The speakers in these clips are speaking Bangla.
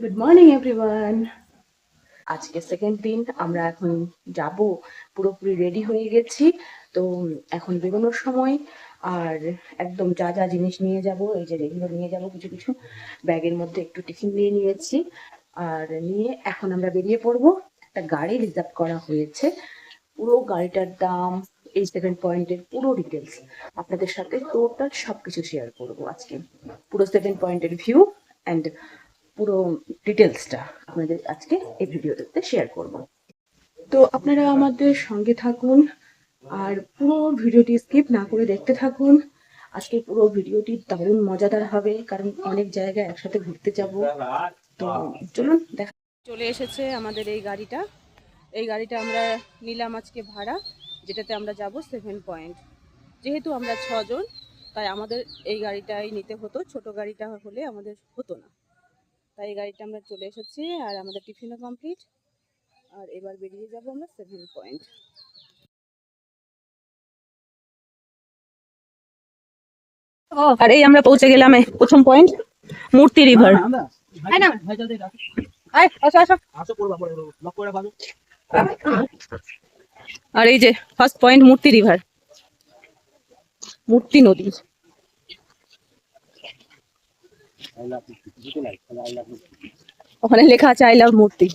গুড মর্নিং এভরিওয়ান আজকে সেকেন্ড দিন, আমরা এখন যাব। পুরোপুরি রেডি হয়ে গেছি। তো, এখন বেরোনোর সময়। আর একদম যা যা জিনিস নিয়ে যাব, এই যে এগুলো নিয়ে যাব, কিছু কিছু ব্যাগের মধ্যে একটু টিফিন নিয়ে নিয়েছি। আর নিয়ে এখন আমরা বেরিয়ে পড়ব। একটা গাড়ি রিজার্ভ করা হয়েছে। পুরো গাড়িটার দাম, এই সেকেন্ড পয়েন্টের পুরো ডিটেলস আপনাদের সাথে টোটাল সবকিছু শেয়ার করব আজকে। পুরো সেভেন পয়েন্টের ভিউ অ্যান্ড পুরো ডিটেলসটা আপনাদের আজকে এই ভিডিওটাতে শেয়ার করব। তো আপনারা আমাদের সঙ্গে থাকুন আর পুরো ভিডিওটি স্কিপ না করে দেখতে থাকুন। আজকে পুরো ভিডিওটি দারুণ মজাদার হবে, কারণ অনেক জায়গায় একসাথে ঘুরতে যাব। তো চলুন দেখা চলে এসেছে আমাদের এই গাড়িটা। এই গাড়িটা আমরা নিলাম আজকে ভাড়া, যেটাতে আমরা যাব সেভেন পয়েন্ট যেহেতু আমরা ছজন, তাই আমাদের এই গাড়িটাই নিতে হতো, ছোট গাড়িটা হলে আমাদের হতো না। তাই গাড়িটা আমরা চলে এসেছি আর আমাদের টিফিনও কমপ্লিট। আর এবার বেরিয়ে যাব আমরা সেভেন পয়েন্ট। আর এই আমরা পৌঁছে গেলাম এই প্রথম পয়েন্ট মূর্তি রিভার। আর এই যে ফার্স্ট পয়েন্ট মূর্তি রিভার। মূর্তি নদী। ওখানে লেখা আছে আই লাভ মূর্তি।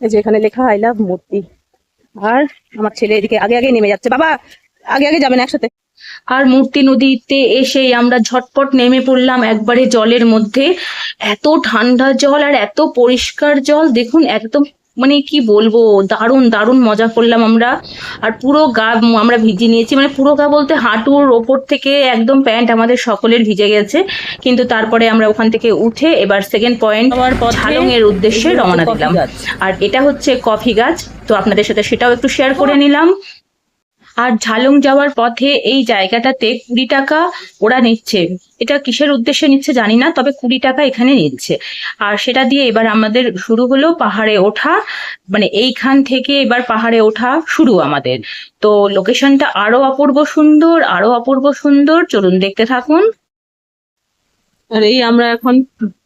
এই যে এখানে লেখা আই লাভ মূর্তি। আর আমার ছেলে এদিকে আগে আগে নেমে যাচ্ছে। বাবা, আগে আগে যাবেন একসাথে। আর মূর্তি নদীতে এসেই আমরা ঝটপট নেমে পড়লাম একবারে জলের মধ্যে। এত ঠান্ডা জল আর এত পরিষ্কার জল, দেখুন, একদম মানে কি বলব দারুণ দারুণ মজা করলাম আমরা। আর পুরো গা আমরা ভিজে নিয়েছি মানে পুরো গা বলতে হাঁটুর ওপর থেকে একদম প্যান্ট আমাদের সকলের ভিজে গেছে। কিন্তু তারপরে আমরা ওখান থেকে উঠে এবার সেকেন্ড পয়েন্ট ঝালং এর উদ্দেশ্যে রওনা দিলাম। আর এটা হচ্ছে কফি গাছ তো আপনাদের সাথে সেটাও একটু শেয়ার করে নিলাম। আর ঝালং যাওয়ার পথে এই জায়গাটাতে কুড়ি টাকা ওরা নিচ্ছে। এটা কিসের উদ্দেশ্যে নিচ্ছে জানি না, তবে কুড়ি টাকা এখানে নিচ্ছে। আর সেটা দিয়ে এবার আমাদের শুরু হলো পাহাড়ে ওঠা। মানে এইখান থেকে এবার পাহাড়ে ওঠা শুরু আমাদের। তো লোকেশনটা আরও অপূর্ব সুন্দর, আরও অপূর্ব সুন্দর। চলুন দেখতে থাকুন। আর এই আমরা এখন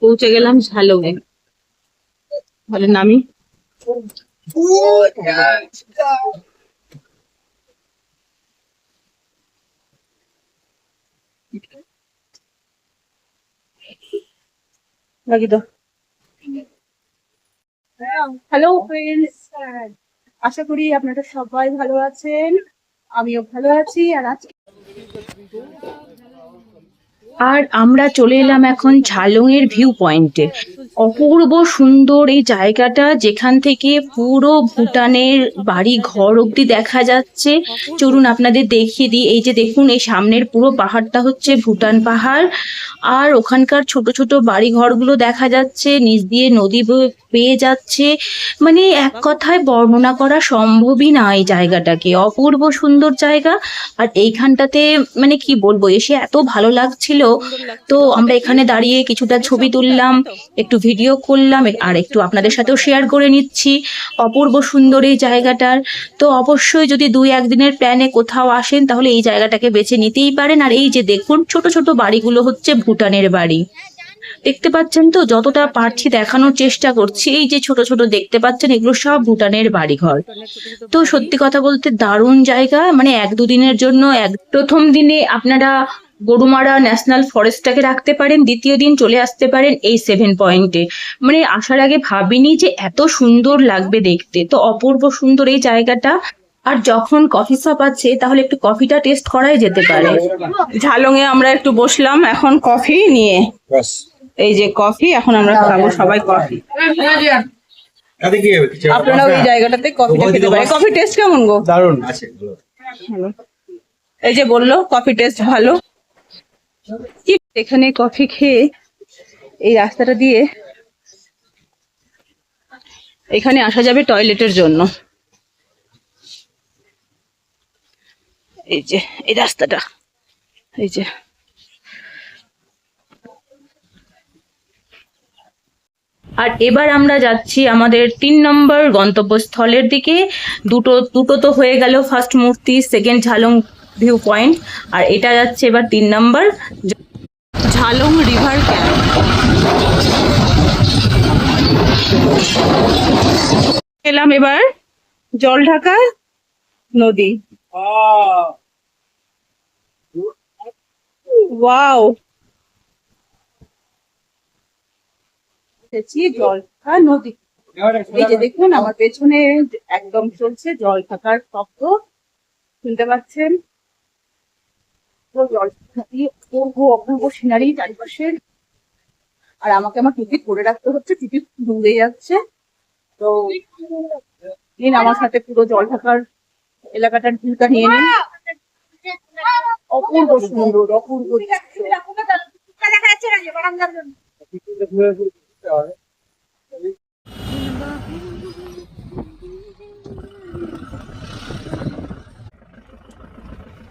পৌঁছে গেলাম ঝালংয়ে বলে নামি তো হ্যালো ফ্রেন্ডস আশা করি আপনারা সবাই ভালো আছেন। আমিও ভালো আছি আর আজকে আর আমরা চলে এলাম এখন ঝালং এর ভিউ পয়েন্টে অপূর্ব সুন্দর এই জায়গাটা, যেখান থেকে পুরো ভুটানের বাড়ি ঘর অব্দি দেখা যাচ্ছে। চলুন আপনাদের দেখিয়ে দিই। এই যে দেখুন, এই সামনের পুরো পাহাড়টা হচ্ছে ভুটান পাহাড়। আর ওখানকার ছোট ছোট বাড়ি ঘরগুলো দেখা যাচ্ছে, নিচ দিয়ে নদী পেয়ে যাচ্ছে। মানে এক কথায় বর্ণনা করা সম্ভবই না এই জায়গাটাকে। অপূর্ব সুন্দর জায়গা। আর এইখানটাতে মানে কি বলব, এসে এত ভালো লাগছিল। তো আমরা এখানে দাঁড়িয়ে কিছুটা ছবি তুললাম, একটু ভিডিও করলাম আর একটু আপনাদের সাথেও শেয়ার করে নিচ্ছি, অপূর্ব সুন্দর এই জায়গাটার। তো অবশ্যই যদি দুই একদিনের প্ল্যানে কোথাও আসেন, তাহলে এই জায়গাটাকে বেছে নিতেই পারেন। আর এই যে দেখুন, ছোট ছোট বাড়িগুলো হচ্ছে ভুটানের বাড়ি। দেখতে পাচ্ছেন তো, যতটা পারছি দেখানোর চেষ্টা করছি। এই যে ছোট ছোট দেখতে পাচ্ছেন, এগুলো সব ভুটানের বাড়িঘর। তো সত্যি কথা বলতে দারুণ জায়গা। মানে এক দুদিনের জন্য, এক প্রথম দিনে আপনারা গরুমারা ন্যাশনাল ফরেস্টটাকে রাখতে পারেন দ্বিতীয় দিন চলে আসতে পারেন এই সেভেন পয়েন্টে। মানে আসার আগে ভাবিনি যে এত সুন্দর লাগবে দেখতে তো অপূর্ব সুন্দর এই জায়গাটা। আর যখন কফি শপ আছে তাহলে একটু কফিটা টেস্ট করাই যেতে পারে। ঝালংয়ে আমরা একটু বসলাম এখন কফি নিয়ে। এই যে কফি এখন আমরা খাব সবাই কফি। আপনারা আপনারাও এই জায়গাটাতে কফিটা খেতে পারেন। কফি টেস্ট কেমন গো? দারুণ। আছে। এই যে বলল কফি টেস্ট ভালো। এখানে কফি খেয়ে এই রাস্তাটা দিয়ে এখানে আসা যাবে টয়লেটের জন্য। এই যে, এই রাস্তাটা। এই যে। আর এবার আমরা যাচ্ছি আমাদের তিন নম্বর গন্তব্যস্থলের দিকে। দুটো দুটো তো হয়ে গেল first Murti, second Jhalong view point আর এটা যাচ্ছে এবার তিন নম্বর ঝালং রিভার ক্যাম্প এলাম এবার জল ঢাকা নদী ওয়াও জল নদী। এই যে দেখুন আমার পেছনে একদম চলছে জল থাকার শব্দ। শুনতে পাচ্ছেন? অপূর্ব সিনারি চারিপাশের আর আমাকে আমার টুপি পরে রাখতে হচ্ছে টুপি ডুবে যাচ্ছে তো নিন আমার সাথে পুরো জল থাকার এলাকাটার ভিউটা নিয়ে নিন অপূর্ব সুন্দর অপূর্ব দৃশ্য।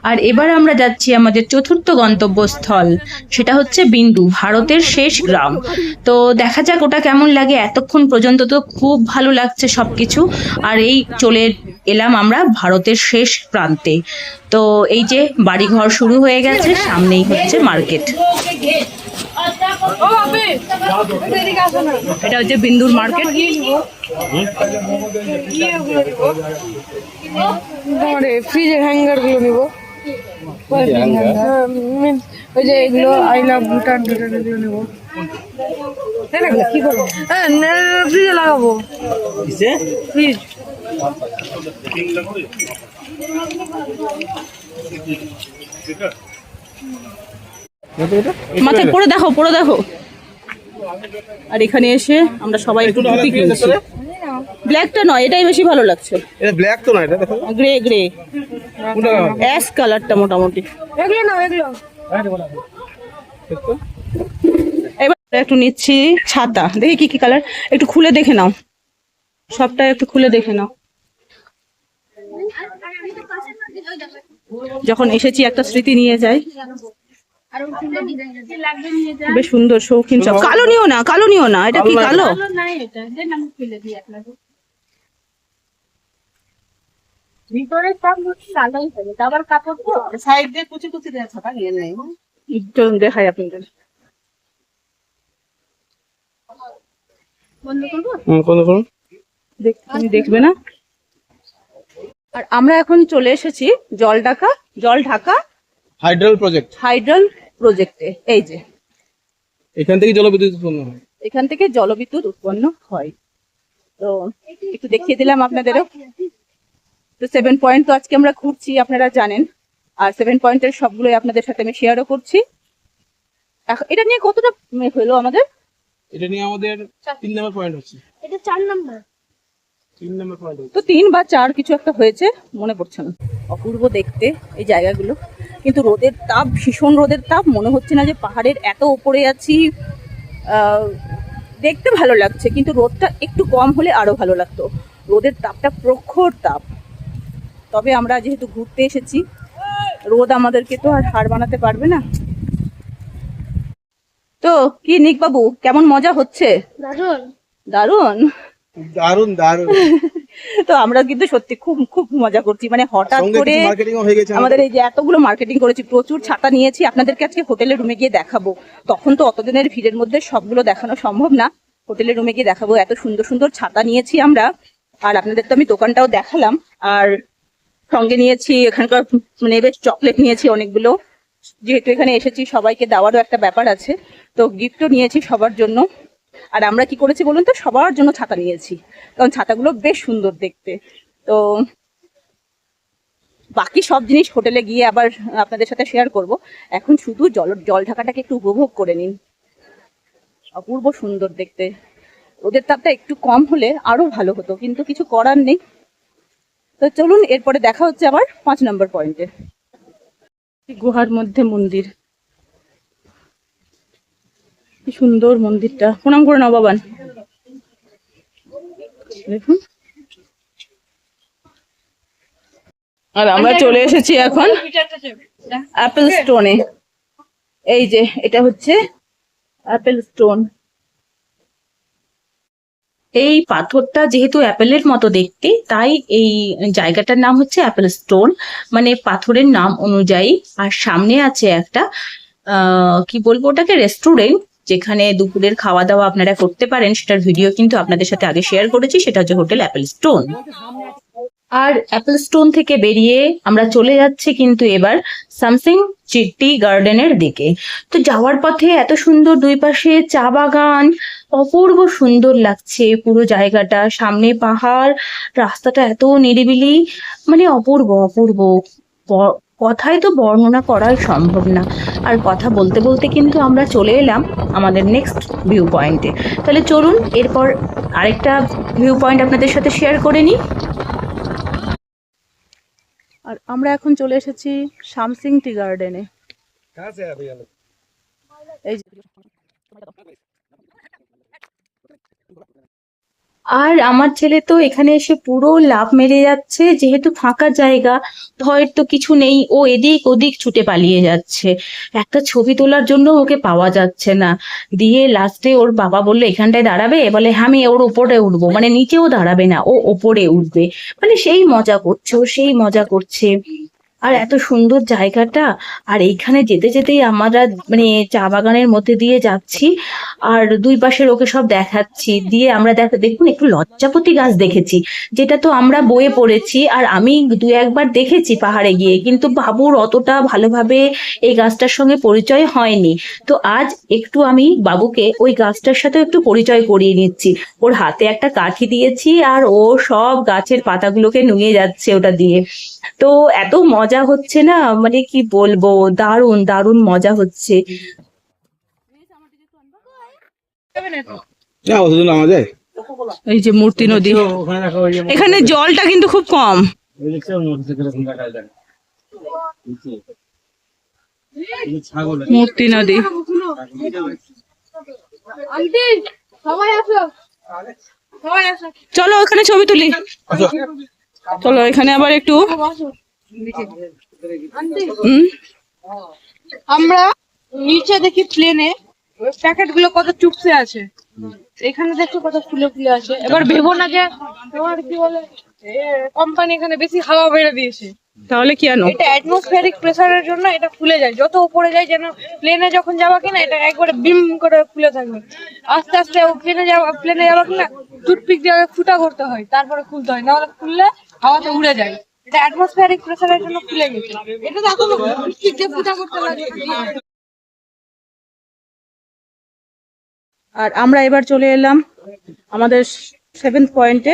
আর এবার আমরা যাচ্ছি আমাদের চতুর্থ গন্তব্যস্থল, সেটা হচ্ছে বিন্দু, ভারতের শেষ গ্রাম। তো দেখা যাক ওটা কেমন লাগে, এতক্ষণ পর্যন্ত তো খুব ভালো লাগছে সবকিছু। আর এই চলে এলাম আমরা ভারতের শেষ প্রান্তে। তো এই যে বাড়িঘর শুরু হয়ে গেছে, সামনেই হচ্ছে মার্কেট। এটা হচ্ছে বিন্দুর মার্কেট। ফ্রিজের হ্যাঙ্গারগুলো নিবো। ওই যে এগুলো আই লাভ ভুটান টুটান এগুলো নেব। হ্যাঁ ফ্রিজে লাগাবো। ফ্রিজ। মাথায় পরে দেখো পরে দেখো। আর এখানে এসে আমরা সবাই একটু ধুতি কিনছি। ব্ল্যাকটা নয় এটাই বেশি ভালো লাগছে। এটা ব্ল্যাক তো না এটা দেখো। গ্রে গ্রে অ্যাশ কালারটা মোটামুটি। এগুলো না এগুলো। এবার একটু নিচ্ছি ছাতা। দেখি কি কি কালার। একটু খুলে দেখে নাও। সবটা একটু খুলে দেখে নাও। যখন এসেছি একটা স্মৃতি নিয়ে যাই। বেশ সুন্দর শৌখিন সব। কালো নিও না কালো নিও না। এটা কি কালো ভিতরে সব কালোই থাকে আবার কাপড় তো সাইড দিয়ে কুচি কুচি দিয়ে ছাপা নিয়ে নেই। একটু দেখাই আপনাদের। হুম কোন কোন দেখ- তুমি দেখবে না? আর আমরা এখন চলে এসেছি জল ঢাকা জল ঢাকা হাইড্রাল প্রজেক্ট। হাইড্রাল প্রজেক্টে। এই যে এখান থেকে জলবিদ্যুৎ উৎপন্ন হয়। এখান থেকে জলবিদ্যুৎ উৎপন্ন হয়। তো একটু দেখিয়ে দিলাম আপনাদেরও। তো সেভেন পয়েন্ট তো আজকে আমরা ঘুরছি আপনারা জানেন। আর সেভেন পয়েন্টের সবগুলোই আপনাদের সাথে আমি শেয়ারও করছি। এটা নিয়ে কতটা হলো আমাদের? এটা নিয়ে আমাদের তিন নম্বর পয়েন্ট হচ্ছে। এটা চার নাম্বার তিন নম্বর পয়েন্ট তো তিন বা চার কিছু একটা হয়েছে মনে পড়ছে না। অপূর্ব দেখতে এই জায়গাগুলো। কিন্তু রোদের তাপ ভীষণ রোদের তাপ মনে হচ্ছে না যে পাহাড়ের এত উপরে আছি। আহ, দেখতে ভালো লাগছে কিন্তু রোদটা একটু কম হলে আরও ভালো লাগতো। রোদের তাপটা প্রখর তাপ। তবে আমরা যেহেতু ঘুরতে এসেছি রোদ আমাদেরকে তো আর হার বানাতে পারবে না। তো কি নিক বাবু কেমন মজা হচ্ছে? দারুণ দারুণ? দারুণ দারুণ তো আমরা কিন্তু সত্যি খুব খুব মজা করছি। মানে হঠাৎ করে আমাদের এই যে এতগুলো মার্কেটিং করেছি প্রচুর ছাতা নিয়েছি আপনাদেরকে আজকে হোটেলে রুমে গিয়ে দেখাবো। তখন তো অতদিনের ভিড়ের মধ্যে সবগুলো দেখানো সম্ভব না। হোটেলের রুমে গিয়ে দেখাবো। এত সুন্দর সুন্দর ছাতা নিয়েছি আমরা। আর আপনাদের তো আমি দোকানটাও দেখালাম। আর সঙ্গে নিয়েছি, এখানকার মানে বেশ চকলেট নিয়েছি অনেকগুলো। যেহেতু এখানে এসেছি, সবাইকে দেওয়ারও একটা ব্যাপার আছে। তো গিফটও নিয়েছি সবার জন্য। আর আমরা কি করেছি বলুন তো? সবার জন্য ছাতা নিয়েছি। কারণ ছাতাগুলো বেশ সুন্দর দেখতে। তো বাকি সব জিনিস হোটেলে গিয়ে আবার আপনাদের সাথে শেয়ার করব। এখন শুধু জল জল ঢাকাটাকে একটু উপভোগ করে নিন। অপূর্ব সুন্দর দেখতে। রোদের তাপটা একটু কম হলে আরও ভালো হতো, কিন্তু কিছু করার নেই। তো চলুন এরপরে দেখা হচ্ছে আবার পাঁচ নম্বর পয়েন্টে গুহার মধ্যে মন্দির। কি সুন্দর মন্দিরটা। প্রণাম করে নাও বাবান। দেখুন। আর আমরা চলে এসেছি এখন অ্যাপেল স্টোনে এই যে এটা হচ্ছে অ্যাপেল স্টোন এই পাথরটা যেহেতু অ্যাপেলের মতো দেখতে, তাই এই জায়গাটার নাম হচ্ছে অ্যাপেল স্টোন। মানে পাথরের নাম অনুযায়ী। আর সামনে আছে একটা কি বলব ওটাকে, রেস্টুরেন্ট, যেখানে দুপুরের খাওয়া দাওয়া আপনারা করতে পারেন। সেটার ভিডিও কিন্তু আপনাদের সাথে আগে শেয়ার করেছি। সেটা হচ্ছে হোটেল অ্যাপেল স্টোন। আর অ্যাপেল স্টোন থেকে বেরিয়ে আমরা চলে যাচ্ছি কিন্তু এবার সামসিং চিট্টি গার্ডেনের দিকে। তো যাওয়ার পথে এত সুন্দর দুই পাশে চা বাগান অপূর্ব সুন্দর লাগছে পুরো জায়গাটা। সামনে পাহাড় রাস্তাটা এত নিরিবিলি মানে অপূর্ব অপূর্ব। কথায় তো বর্ণনা করাই সম্ভব না। আর কথা বলতে বলতে কিন্তু আমরা চলে এলাম আমাদের নেক্সট ভিউ পয়েন্টে তাহলে চলুন এরপর আরেকটা ভিউ পয়েন্ট আপনাদের সাথে শেয়ার করে নিই। আর আমরা এখন চলে এসেছি শামসিং টি গার্ডেনে। এই আর আমার ছেলে তো এখানে এসে পুরো লাভ মেরে যাচ্ছে, যেহেতু ফাঁকা জায়গা ভয়ের তো কিছু নেই, ও এদিক ওদিক ছুটে পালিয়ে যাচ্ছে। একটা ছবি তোলার জন্য ওকে পাওয়া যাচ্ছে না। দিয়ে লাস্টে ওর বাবা বলল, এখানটায় দাঁড়াবে? বলে, আমি ওর ওপরে উঠবো। মানে নিচেও দাঁড়াবে না, ও ওপরে উঠবে। মানে সেই মজা করছে, ও সেই মজা করছে। আর এত সুন্দর জায়গাটা। আর এইখানে যেতে যেতেই আমরা মানে চা বাগানের মধ্যে দিয়ে যাচ্ছি। আর দুই পাশের ওকে সব দেখাচ্ছি। দিয়ে আমরা দেখ, দেখুন, একটু লজ্জাপতি গাছ দেখেছি। যেটা তো আমরা বয়ে পড়েছি। আর আমি দু একবার দেখেছি পাহাড়ে গিয়ে। কিন্তু বাবুর অতটা ভালোভাবে এই গাছটার সঙ্গে পরিচয় হয়নি। তো আজ একটু আমি বাবুকে ওই গাছটার সাথে একটু পরিচয় করিয়ে নিচ্ছি। ওর হাতে একটা কাঠি দিয়েছি। আর ও সব গাছের পাতাগুলোকে নুয়ে যাচ্ছে ওটা দিয়ে। তো এত মজা হচ্ছে না? মানে কি বলব? দারুণ দারুণ মজা হচ্ছে। এই যে মূর্তি নদী। এখানে জলটা কিন্তু খুব কম। মূর্তি নদী। আন্টি সবাই আসো। সবাই আসো। চলো ওখানে ছবি তুলি। আচ্ছা। চলো এখানে আবার একটু। আমরা নিচে দেখি প্লেনে প্যাকেটগুলো কত চুপসে আছে। এখানে দেখো কত ফুলে ফুলে আছে। এবার ভেবো না যে তোমার কি বলে কোম্পানি এখানে বেশি হাওয়া বেড়ে দিয়েছে। তাহলে কি আনো এটা অ্যাটমসফিয়ারিক প্রেসারের জন্য এটা ফুলে যায়। যত উপরে যায় যেন প্লেনে যখন যাবা কিনা এটা একবারে বিম করে ফুলে থাকবে। আস্তে আস্তে প্লেনে যাওয়া প্লেনে যাবা কিনা টুথপিক দিয়ে ফুটা করতে হয় তারপরে খুলতে হয়। নাহলে খুললে হাওয়াতে উড়ে যায়। এটা অ্যাটমসফিয়ারিক প্রেসারের জন্য খুলে গেছে। এটা তো এখনও ফুটা করতে লাগে আর আমরা এবার চলে এলাম আমাদের সেভেন্থ পয়েন্টে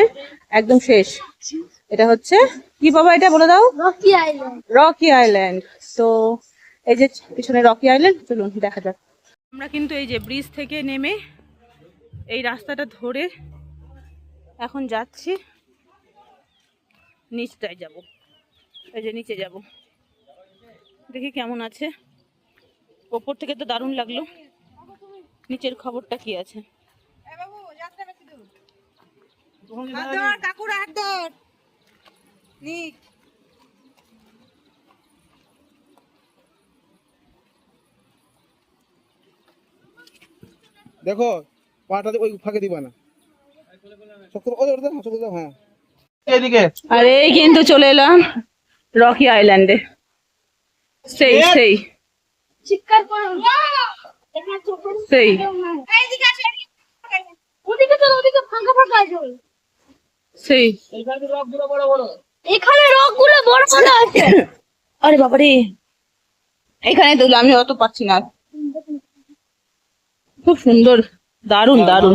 একদম শেষ। এটা হচ্ছে কি বাবা এটা বলে দাও? রকি আইল্যান্ড রকি আইল্যান্ড তো এই যে পিছনে রকি আইল্যান্ড চলুন দেখা যাক। আমরা কিন্তু এই যে ব্রিজ থেকে নেমে এই রাস্তাটা ধরে এখন যাচ্ছি। নিচটায় যাব। এই যে নিচে যাব। দেখি কেমন আছে। ওপর থেকে তো দারুণ লাগল। নিচের খবরটা কি আছে? কাকুরা হাত ধর। নিক দেখো পাটা ওই ফাঁকে দিবা না। শক্ত শক্ত হ্যাঁ। এদিকে। আর এই কিন্তু চলে এলাম রকি আইল্যান্ডে সেই সেই। চিৎকার করো। সেই। ওদিকে চলো ওদিকে ফাঁকা ফাঁকা আছে সেই। এখানে রকগুলো বড় বড়। আছে। আরে বাবারে এখানে তো আমি অত পাচ্ছি না। খুব সুন্দর। দারুণ দারুণ।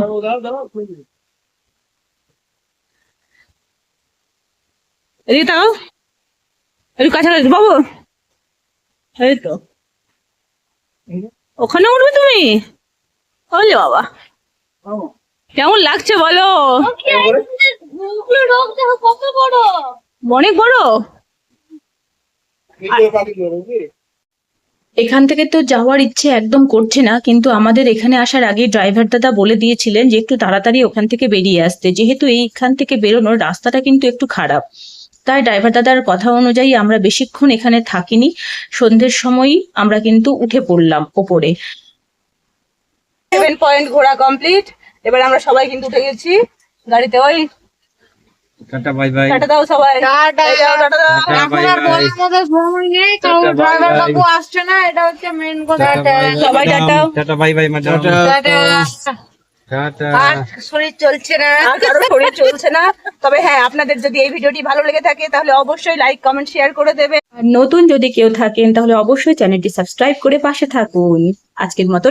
এদিকে তাও একটু কাছাকাছি বাবু। এই তো ওখানে উঠবে তুমি? বলে বাবা। কেমন লাগছে বলো? অনেক বড়। এখান থেকে তো যাওয়ার ইচ্ছে একদম করছে না, কিন্তু আমাদের এখানে আসার আগে ড্রাইভার দাদা বলে দিয়েছিলেন যে একটু তাড়াতাড়ি ওখান থেকে বেরিয়ে আসতে। যেহেতু এইখান থেকে বেরোনোর রাস্তাটা কিন্তু একটু খারাপ। তাই ড্রাইভার দাদার কথা অনুযায়ী আমরা বেশিক্ষণ এখানে থাকিনি। সন্ধ্যের সময়ই আমরা কিন্তু উঠে পড়লাম ওপরে। সেভেন পয়েন্ট ঘোরা কমপ্লিট এবার আমরা সবাই কিন্তু উঠে গেছি। গাড়িতে ওই। টাটা বাই বাই টাটা দাও সবাই। টাটা। দাও। টাটা বাই এখন আর বাই বলার মতো সময় নেই। কারণ টাটা, bye ড্রাইভার bye. বাবু আসছে না এটা হচ্ছে মেন কথা। টাটা বাই সবাই tata. Tata bye bye madam tata. আর শরীর চলছে না। শরীর চলছে না। তবে হ্যাঁ আপনাদের যদি এই ভিডিওটি ভালো লেগে থাকে তাহলে অবশ্যই লাইক কমেন্ট শেয়ার করে দেবে নতুন যদি কেউ থাকেন তাহলে অবশ্যই চ্যানেলটি সাবস্ক্রাইব করে পাশে থাকুন। আজকের মতো